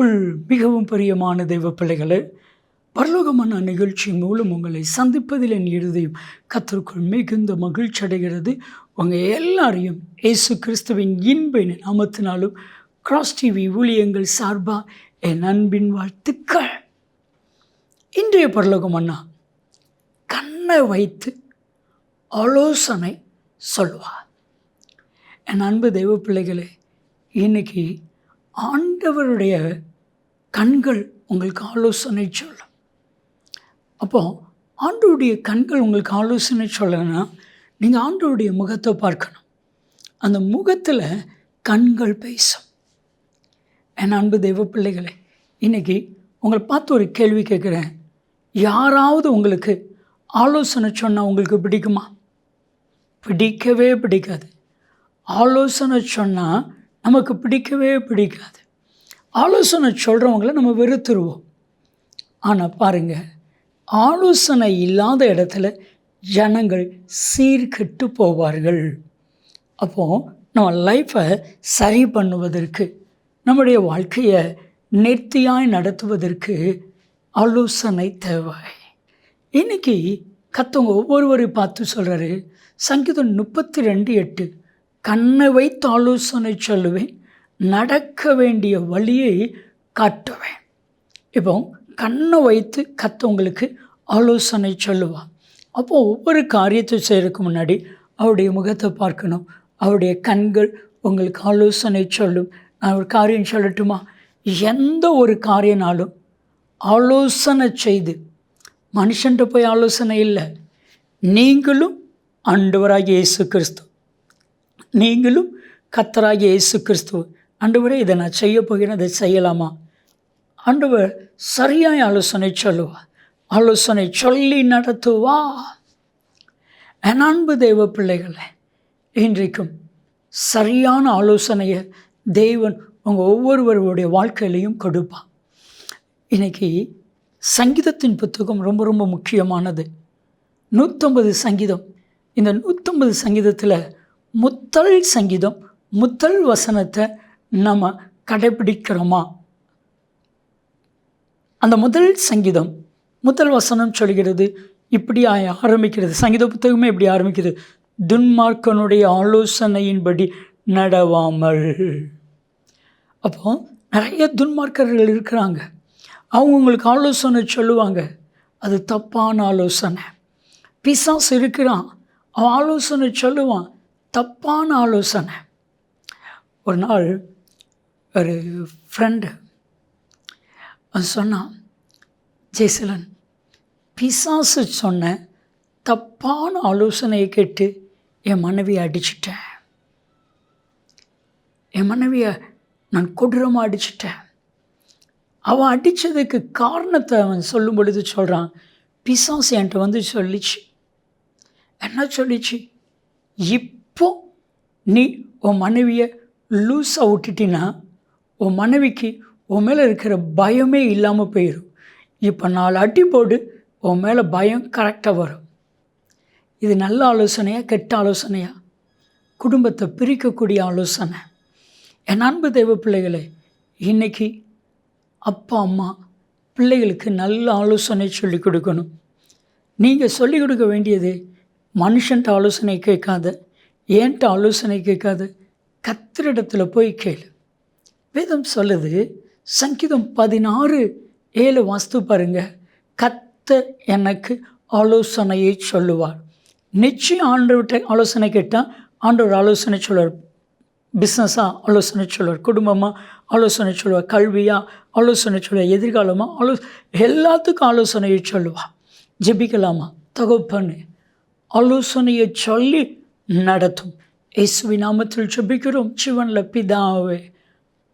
கர்த்தருக்குள் மிகவும் பிரியமான தெய்வ பிள்ளைகளே பரலோகமான நிகழ்ச்சி மூலம் உங்களை சந்திப்பதில் என் இருதயம் கர்த்தருக்குள் மிகுந்த மகிழ்ச்சி அடைகிறது. உங்கள் எல்லாரையும் இயேசு கிறிஸ்துவின் இன்பின் நாமத்தினாலும் கிராஸ் டிவி ஊழியங்கள் சார்பாக என் அன்பின் வாழ்த்துக்கள். இன்றைய பரலோகம் அண்ணா கண்ணை வைத்து ஆலோசனை சொல்வார் என் அன்பு தெய்வ பிள்ளைகளே இன்னைக்கு ஆண்டவருடைய கண்கள் உங்களுக்கு ஆலோசனை சொல்லும். அப்போது ஆண்டோடைய கண்கள் உங்களுக்கு ஆலோசனை சொல்லணும்னா நீங்கள் ஆண்டோடைய முகத்தை பார்க்கணும். அந்த முகத்தில் கண்கள் பேசும். என் அன்பு தெய்வ பிள்ளைகளே இன்றைக்கி உங்களை பார்த்து ஒரு கேள்வி கேட்குறேன். யாராவது உங்களுக்கு ஆலோசனை சொன்னால் உங்களுக்கு பிடிக்குமா? பிடிக்கவே பிடிக்காது. ஆலோசனை சொன்னால் நமக்கு பிடிக்கவே பிடிக்காது. ஆலோசனை சொல்கிறவங்கள நம்ம வெறுத்துருவோம். ஆனால் பாருங்கள் ஆலோசனை இல்லாத இடத்துல ஜனங்கள் சீர்கெட்டு போவார்கள். அப்போது நம்ம லைஃப்பை சரி பண்ணுவதற்கு நம்முடைய வாழ்க்கையை நேர்த்தியாய் நடத்துவதற்கு ஆலோசனை தேவை. இன்னைக்கு கத்தவங்க ஒவ்வொருவரை பார்த்து சொல்கிறாரு சங்கீதம் முப்பத்தி ரெண்டு எட்டு கண்ணை வைத்து ஆலோசனை சொல்லுவேன் நடக்க வேண்டிய வழியை காட்டுவேன். இப்போ கண்ணை வைத்து கத்தவங்களுக்கு ஆலோசனை சொல்லுவான் அப்போது ஒவ்வொரு காரியத்தை செய்கிறதுக்கு முன்னாடி அவருடைய முகத்தை பார்க்கணும். அவருடைய கண்கள் உங்களுக்கு ஆலோசனை சொல்லும். நான் ஒரு காரியம் சொல்லட்டுமா? எந்த ஒரு காரியனாலும் ஆலோசனை செய்து மனுஷன்ட்ட போய் ஆலோசனை இல்லை. நீங்களும் ஆண்டவராகிய இயேசு கிறிஸ்து. நீங்களும் கத்தராகிய இயேசு கிறிஸ்துவ ஆண்டவரே இதை நான் செய்ய போகிறேன் இதை செய்யலாமா? ஆண்டவர் சரியாய் ஆலோசனை சொல்லுவா. ஆலோசனை சொல்லி நடத்துவா. என் அன்பு தெய்வ பிள்ளைகளை இன்றைக்கும் சரியான ஆலோசனையை தேவன் உங்கள் ஒவ்வொருவருடைய வாழ்க்கையிலையும் கொடுப்பான் இன்றைக்கி சங்கீதத்தின் புத்தகம் ரொம்ப ரொம்ப முக்கியமானது. நூற்றம்பது சங்கீதம். இந்த நூற்றம்பது சங்கீதத்தில் முத்தல் சங்கீதம் முத்தல் வசனத்தை நம்ம கடைபிடிக்கிறோமா? அந்த முதல் சங்கீதம் முதல் வசனம் சொல்கிறது இப்படி ஆரம்பிக்கிறது. சங்கீத புத்தகமே இப்படி ஆரம்பிக்கிறது. துன்மார்க்கனுடைய ஆலோசனையின்படி நடவாமல். அப்போ நிறைய துன்மார்க்கர்கள் இருக்கிறாங்க. அவங்களுக்கு ஆலோசனை சொல்லுவாங்க. அது தப்பான ஆலோசனை. பிசாஸ் இருக்கிறான். அவன் ஆலோசனை சொல்லுவான். தப்பான ஆலோசனை. ஒரு நாள் ஒரு ஃப்ரெண்டு அவன் சொன்னான் ஜெய்சலன் பிசாசு சொன்ன தப்பான ஆலோசனையை கேட்டு என் மனைவியை அடிச்சிட்டேன். என் மனைவியை நான் கொடூரமாக அடிச்சிட்டேன். அவன் அடித்ததுக்கு காரணத்தை அவன் சொல்லும் பொழுது சொல்கிறான் பிசாசு என்கிட்ட வந்து சொல்லிச்சு. என்ன சொல்லிச்சு? இப்போ நீ உன் மனைவியை லூஸாக விட்டுட்டினா உன் மனைவிக்கு உன் மேலே இருக்கிற பயமே இல்லாமல் போயிடும் இப்போ நாலு அட்டி போடு உன் மேலே பயம் கரெக்டாக வரும். இது நல்ல ஆலோசனையா கெட்ட ஆலோசனையா? குடும்பத்தை பிரிக்கக்கூடிய ஆலோசனை. என் அன்பு தெய்வ பிள்ளைகளே இன்றைக்கி அப்பா அம்மா பிள்ளைகளுக்கு நல்ல ஆலோசனை சொல்லிக் கொடுக்கணும். நீங்கள் சொல்லிக் கொடுக்க வேண்டியது மனுஷன்ட்ட ஆலோசனை கேட்காத ஏன்ட்ட ஆலோசனை கேட்காத கத்திரிடத்தில் போய் கேளு. வேதம் சொல்லுது சங்கீதம் பதினாறு ஏழு வாஸ்து பாருங்க. கத்தர் எனக்கு ஆலோசனையை சொல்லுவார். நிச்சயம் ஆண்டவர்கிட்ட ஆலோசனை கேட்டால் ஆண்டவர் ஆலோசனை சொல்லுவார். பிஸ்னஸாக ஆலோசனை சொல்லுவார். குடும்பமாக ஆலோசனை சொல்லுவார். கல்வியாக ஆலோசனை சொல்லுவார். எதிர்காலமாக ஆலோ எல்லாத்துக்கும் ஆலோசனையை சொல்லுவாள் ஜெபிக்கலாமா? தகப்பன்னு ஆலோசனையை சொல்லி நடத்தும். இயேசுவி நாமத்தில் ஜெபிக்கிறோம். சிவனில் பிதாவே.